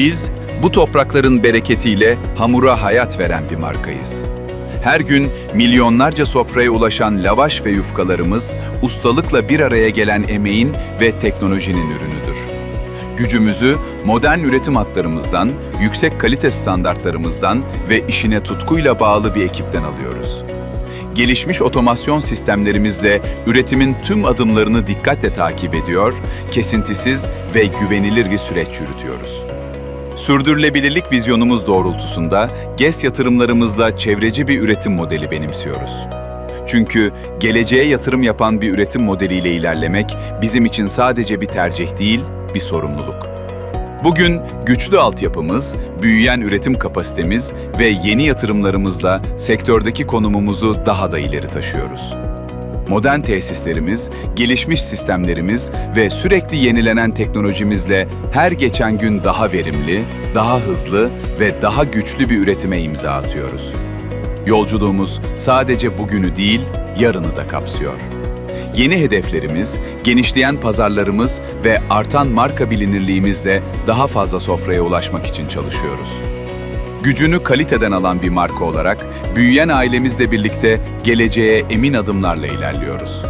Biz bu toprakların bereketiyle hamura hayat veren bir markayız. Her gün milyonlarca sofraya ulaşan lavaş ve yufkalarımız ustalıkla bir araya gelen emeğin ve teknolojinin ürünüdür. Gücümüzü modern üretim hatlarımızdan, yüksek kalite standartlarımızdan ve işine tutkuyla bağlı bir ekipten alıyoruz. Gelişmiş otomasyon sistemlerimizle üretimin tüm adımlarını dikkatle takip ediyor, kesintisiz ve güvenilir bir süreç yürütüyoruz. Sürdürülebilirlik vizyonumuz doğrultusunda GES yatırımlarımızla çevreci bir üretim modeli benimsiyoruz. Çünkü geleceğe yatırım yapan bir üretim modeliyle ilerlemek bizim için sadece bir tercih değil, bir sorumluluk. Bugün güçlü altyapımız, büyüyen üretim kapasitemiz ve yeni yatırımlarımızla sektördeki konumumuzu daha da ileri taşıyoruz. Modern tesislerimiz, gelişmiş sistemlerimiz ve sürekli yenilenen teknolojimizle her geçen gün daha verimli, daha hızlı ve daha güçlü bir üretime imza atıyoruz. Yolculuğumuz sadece bugünü değil, yarını da kapsıyor. Yeni hedeflerimiz, genişleyen pazarlarımız ve artan marka bilinirliğimizle daha fazla sofraya ulaşmak için çalışıyoruz. Gücünü kaliteden alan bir marka olarak büyüyen ailemizle birlikte geleceğe emin adımlarla ilerliyoruz.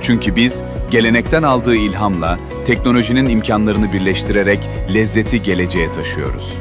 Çünkü biz gelenekten aldığı ilhamla teknolojinin imkanlarını birleştirerek lezzeti geleceğe taşıyoruz.